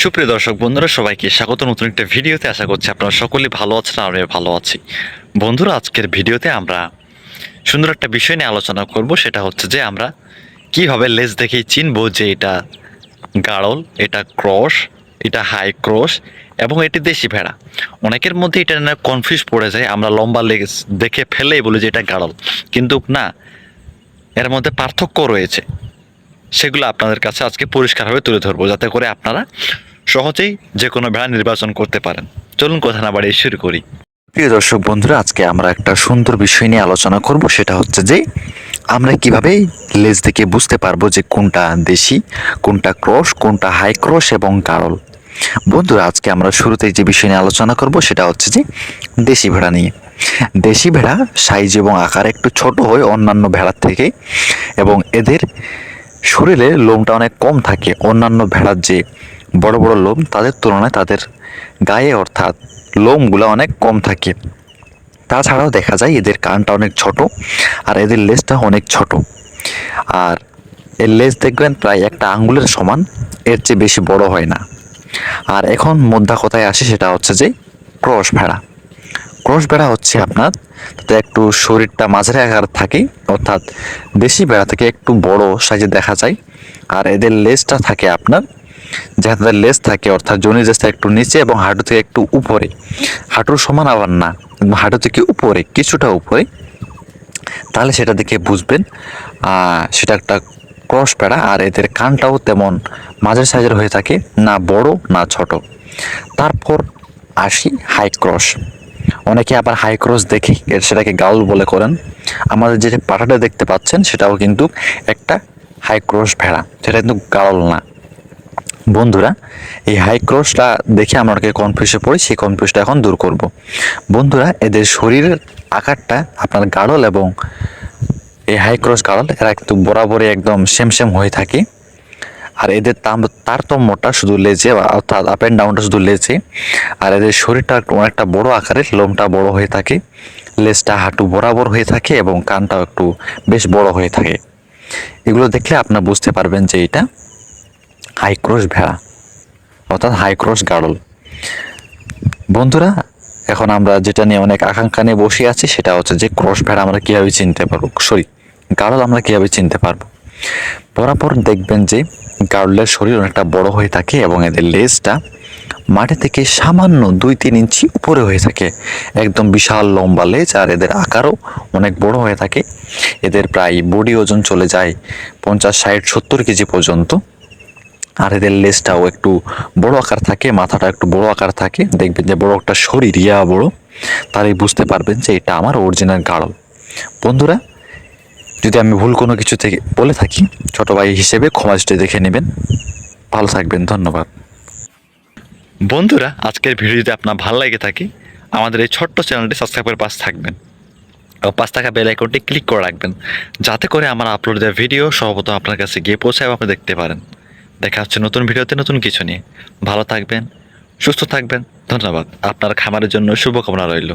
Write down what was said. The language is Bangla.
সুপ্রিয় দর্শক বন্ধুরা, সবাইকে স্বাগত। নতুন একটা ভিডিওতে আশা করছি আপনারা সকলেই ভালো আছেন আর আমিও ভালো আছি। বন্ধুরা, আজকের ভিডিওতে আমরা সুন্দর একটা বিষয় নিয়ে আলোচনা করব, সেটা হচ্ছে যে আমরা কীভাবে লেজ দেখেই চিনবো যে এটা গাড়ল এটা ক্রস, এটা হাই ক্রস এবং এটি দেশি ভেড়া। অনেকের মধ্যে এটা না কনফিউজ পড়ে যায়, আমরা লম্বা লেজ দেখে ফেলেই বলি যে এটা গাড়ল কিন্তু না, এর মধ্যে পার্থক্য রয়েছে। সেগুলো আপনাদের কাছে আজকে পরিষ্কারভাবে তুলে ধরবো, যাতে করে আপনারা সহজেই যে কোনো ভেড়া নির্বাচন করতে পারেন। চলুন কথা না বাড়িয়ে শুরু করি। প্রিয় দর্শক বন্ধুরা, আজকে আমরা একটা সুন্দর বিষয় নিয়ে আলোচনা করব, সেটা হচ্ছে যে আমরা কীভাবে লেজ থেকে বুঝতে পারব যে কোনটা দেশি, কোনটা ক্রস, কোনটা হাই ক্রস এবং গাড়ল বন্ধুরা, আজকে আমরা শুরুতেই যে বিষয় নিয়ে আলোচনা করব, সেটা হচ্ছে যে দেশি ভেড়া নিয়ে। দেশি ভেড়া সাইজ এবং আকার একটু ছোট হয় অন্যান্য ভেড়ার থেকে এবং এদের শরীরে লোমটা অনেক কম থাকে। অন্যান্য ভেড়ার যে বড় বড় লোম, তাদের তুলনায় তাদের গায়ে অর্থাৎ লোমগুলো অনেক কম থাকে। তাছাড়াও দেখা যায় এদের কানটা অনেক ছোট আর এদের লেজটা অনেক ছোট। আর এর লেজ দেখবেন প্রায় একটা আঙ্গুলের সমান, এর চেয়ে বেশি বড় হয় না। আর এখন মোদ্দা কথায় আসে সেটা হচ্ছে যে ক্রস ভেড়া। ক্রস বেড়া হচ্ছে আপনার, তাতে একটু শরীরটা মাঝারি আকার থাকে, অর্থাৎ দেশি বেড়া থেকে একটু বড় সাইজে দেখা যায়। আর এদের লেজটা থাকে আপনার, যেখানে তাদের লেজ থাকে, অর্থাৎ জনি লেজটা একটু নিচে এবং হাঁটু থেকে একটু উপরে। হাঁটুর সমান আবার না হাঁটু থেকে উপরে, কিছুটা উপরে, তাহলে সেটা দেখে বুঝবেন। সেটা একটা ক্রস প্যাড়া আর এদের কানটাও তেমন মাঝের সাইজের হয়ে থাকে, না বড়, না ছোট। তারপর আসি হাই ক্রস। অনেকে আবার হাই ক্রস দেখে সেটাকে গাউল বলে করেন। আমাদের যে পাটাটা দেখতে পাচ্ছেন, সেটাও কিন্তু একটা হাই ক্রস ভেড়া। সেটা কিন্তু গাউল না। বন্ধুরা, এই হাই ক্রসটা দেখে আমরা অনেকে কনফিউজে পড়ি, সেই কনফিউজটা এখন দূর করব। বন্ধুরা, এদের শরীরের আকারটা আপনার গাঢ়ল এবং এই হাই ক্রস গাঢ়ল, এরা একটু বরাবরই একদম সেম সেম হয়ে থাকে। আর এদের তাম- তারতম্যটা শুধু লেজে অর্থাৎ আপ অ্যান্ড ডাউনটা শুধু লেজে। আর এদের শরীরটা অনেকটা বড় আকারের, লোমটা বড় হয়ে থাকে। লেজটা হাঁটু বরাবর হয়ে থাকে এবং কানটাও একটু বেশ বড় হয়ে থাকে। এগুলো দেখলে আপনারা বুঝতে পারবেন যে এটা হাইক্রোশ ভেড়া, অর্থাৎ হাইক্রোশ গাড়ল বন্ধুরা, এখন আমরা যেটা নিয়ে অনেক আকাঙ্ক্ষা নিয়ে বসে আছি, সেটা হচ্ছে যে ক্রস ভেড়া আমরা কীভাবে চিনতে পারব? সরি গাড়ল আমরা কীভাবে চিনতে পারব? বরাবর দেখবেন যে গাড়লের শরীর অনেকটা বড় হয়ে থাকে এবং এদের লেজটা মাটি থেকে সামান্য দুই তিন ইঞ্চি উপরে হয়ে থাকে। একদম বিশাল লম্বা লেজ আর এদের আকারও অনেক বড় হয়ে থাকে। এদের প্রায় বডি ওজন চলে যায় পঞ্চাশ, ষাট, সত্তর কেজি পর্যন্ত। আর এদের লেজটাও একটু বড় আকার থাকে, মাথাটা একটু বড় আকার থাকে। দেখবেন যে বড় একটা শরীর, ইয়া বড়। তাহলেই বুঝতে পারবেন যে এটা আমার অরিজিনাল গাড়ল বন্ধুরা যদি আমি ভুল কোনো কিছু থেকে বলে থাকি, ছোট ভাই হিসেবে ক্ষমা দৃষ্টি দেখে নেবেন। ভালো থাকবেন, ধন্যবাদ। বন্ধুরা, আজকের ভিডিও যদি আপনার ভালো লাগে থাকে, আমাদের এই ছোট্ট চ্যানেলটি সাবস্ক্রাইব করে পাশে থাকবেন। ও পাঁচ টাকা বেল আইকনটি ক্লিক করে রাখবেন, যাতে করে আমার আপলোড দেওয়া ভিডিও সর্বপ্রথম আপনার কাছে গিয়ে পৌঁছায় আপনি দেখতে পারেন। দেখা হচ্ছে নতুন ভিডিওতে নতুন কিছু নিয়ে। ভালো থাকবেন, সুস্থ থাকবেন, ধন্যবাদ। আপনার খামারের জন্য শুভকামনা রইল।